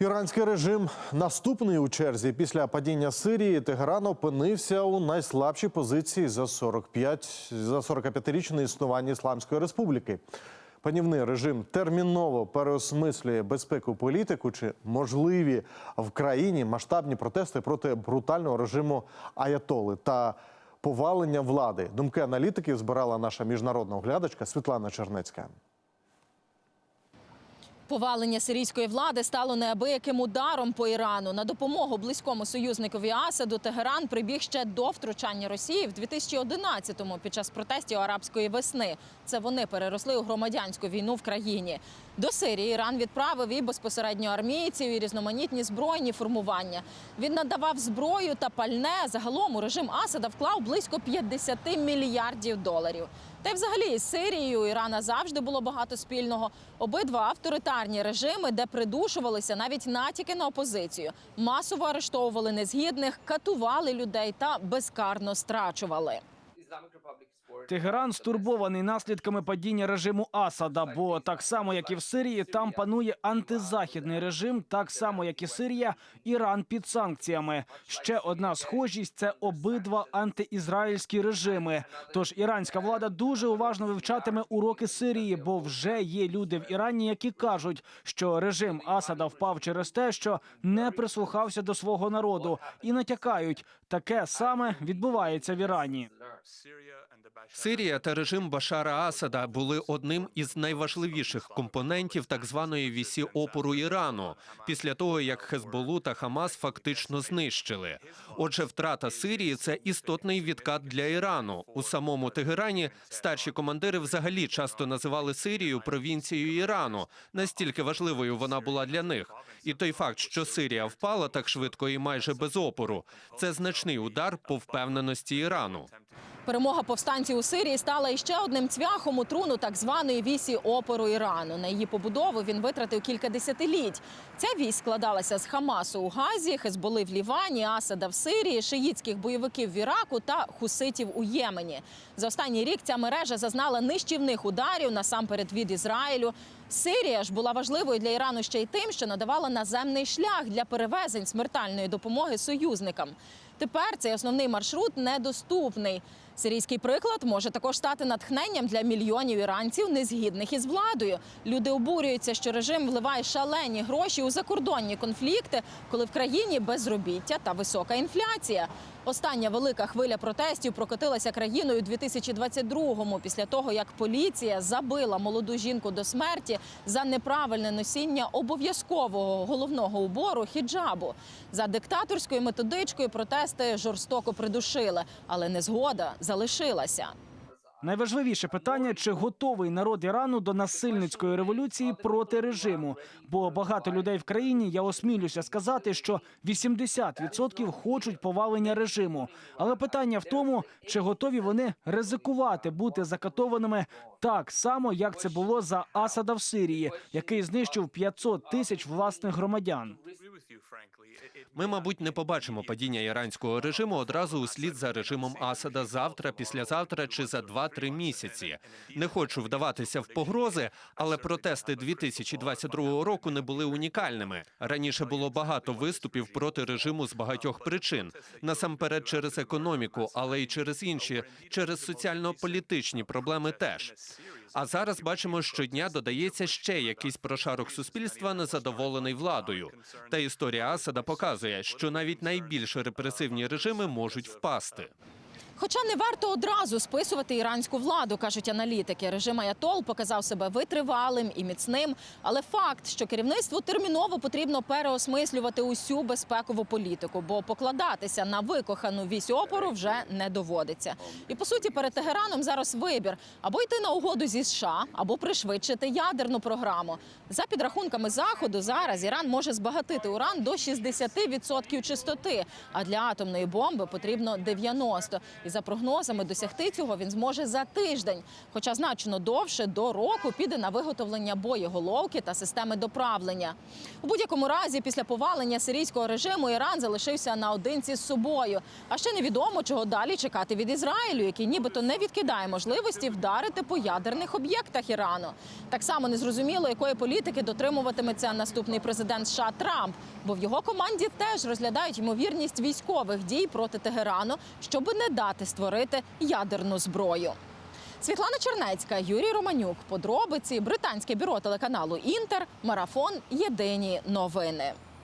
Іранський режим наступний у черзі після падіння Сирії Тегеран опинився у найслабшій позиції за 45 за 45-річне існування Ісламської республіки. Панівний режим терміново переосмислює безпеку політику чи можливі в країні масштабні протести проти брутального режиму Аятоли та повалення влади. Думки аналітиків збирала наша міжнародна оглядачка Світлана Чернецька. Повалення сирійської влади стало неабияким ударом по Ірану. На допомогу близькому союзникові Асаду Тегеран прибіг ще до втручання Росії в 2011-му під час протестів арабської весни. Це вони переросли у громадянську війну в країні. До Сирії Іран відправив і безпосередньо армійців, і різноманітні збройні формування. Він надавав зброю та пальне. Загалом у режим Асада вклав близько 50 мільярдів доларів. Та й взагалі із Сирією Ірана завжди було багато спільного. Обидва авторитарні режими, де придушувалися навіть натяки на опозицію, масово арештовували незгідних, катували людей та безкарно страчували. Тегеран стурбований наслідками падіння режиму Асада, бо так само, як і в Сирії, там панує антизахідний режим, так само як і Сирія, Іран під санкціями. Ще одна схожість це обидва антиізраїльські режими. Тож іранська влада дуже уважно вивчатиме уроки Сирії, бо вже є люди в Ірані, які кажуть, що режим Асада впав через те, що не прислухався до свого народу, і натякають, таке саме відбувається в Ірані. Сирія та режим Башара Асада були одним із найважливіших компонентів так званої вісі опору Ірану після того, як Хезболу та Хамас фактично знищили. Отже, втрата Сирії це істотний відкат для Ірану. У самому Тегерані старші командири взагалі часто називали Сирію провінцією Ірану. Настільки важливою вона була для них. І той факт, що Сирія впала так швидко і майже без опору, це значний удар по впевненості Ірану. Перемога повстанців у Сирії стала іще одним цвяхом у труну так званої вісі опору Ірану. На її побудову він витратив кілька десятиліть. Ця вісь складалася з Хамасу у Газі, Хезболи в Лівані, Асада в Сирії, шиїтських бойовиків в Іраку та хуситів у Ємені. За останній рік ця мережа зазнала нищівних ударів насамперед від Ізраїлю. Сирія ж була важливою для Ірану ще й тим, що надавала наземний шлях для перевезень смертельної допомоги союзникам. Тепер цей основний маршрут недоступний. Сирійський приклад може також стати натхненням для мільйонів іранців, незгідних із владою. Люди обурюються, що режим вливає шалені гроші у закордонні конфлікти, коли в країні безробіття та висока інфляція. Остання велика хвиля протестів прокотилася країною у 2022-му, після того як поліція забила молоду жінку до смерті за неправильне носіння обов'язкового головного убору хіджабу. За диктаторською методичкою протести жорстоко придушили, але незгода залишилася. Найважливіше питання: чи готовий народ Ірану до насильницької революції проти режиму? Бо багато людей в країні, я осмілюся сказати, що 80% хочуть повалення режиму. Але питання в тому, чи готові вони ризикувати бути закатованими так само, як це було за Асада в Сирії, який знищив 500 тисяч власних громадян. Ми, мабуть, не побачимо падіння іранського режиму одразу услід за режимом Асада завтра, післязавтра чи за 2-3 місяці. Не хочу вдаватися в погрози, але протести 2022 року не були унікальними. Раніше було багато виступів проти режиму з багатьох причин. Насамперед через економіку, але й через інші, через соціально-політичні проблеми теж. А зараз бачимо, щодня додається ще якийсь прошарок суспільства, незадоволений владою. Та історія Асада показує, що навіть найбільш репресивні режими можуть впасти. Хоча не варто одразу списувати іранську владу, кажуть аналітики. Режим Аятол показав себе витривалим і міцним. Але факт, що керівництву терміново потрібно переосмислювати усю безпекову політику, бо покладатися на викохану вісь опору вже не доводиться. І по суті, перед Тегераном зараз вибір або йти на угоду зі США, або пришвидшити ядерну програму. За підрахунками заходу, зараз Іран може збагатити уран до 60% чистоти, а для атомної бомби потрібно 90%. І за прогнозами досягти цього він зможе за тиждень, хоча значно довше до року піде на виготовлення боєголовки та системи доправлення. У будь-якому разі, після повалення сирійського режиму Іран залишився наодинці з собою. А ще невідомо, чого далі чекати від Ізраїлю, який нібито не відкидає можливості вдарити по ядерних об'єктах Ірану. Так само незрозуміло, якої політики дотримуватиметься наступний президент США Трамп, бо в його команді теж розглядають ймовірність військових дій проти Тегерану, щоби не дати створити ядерну зброю. Світлана Чернецька, Юрій Романюк. Подробиці британське бюро телеканалу Інтер. Марафон. Єдині новини.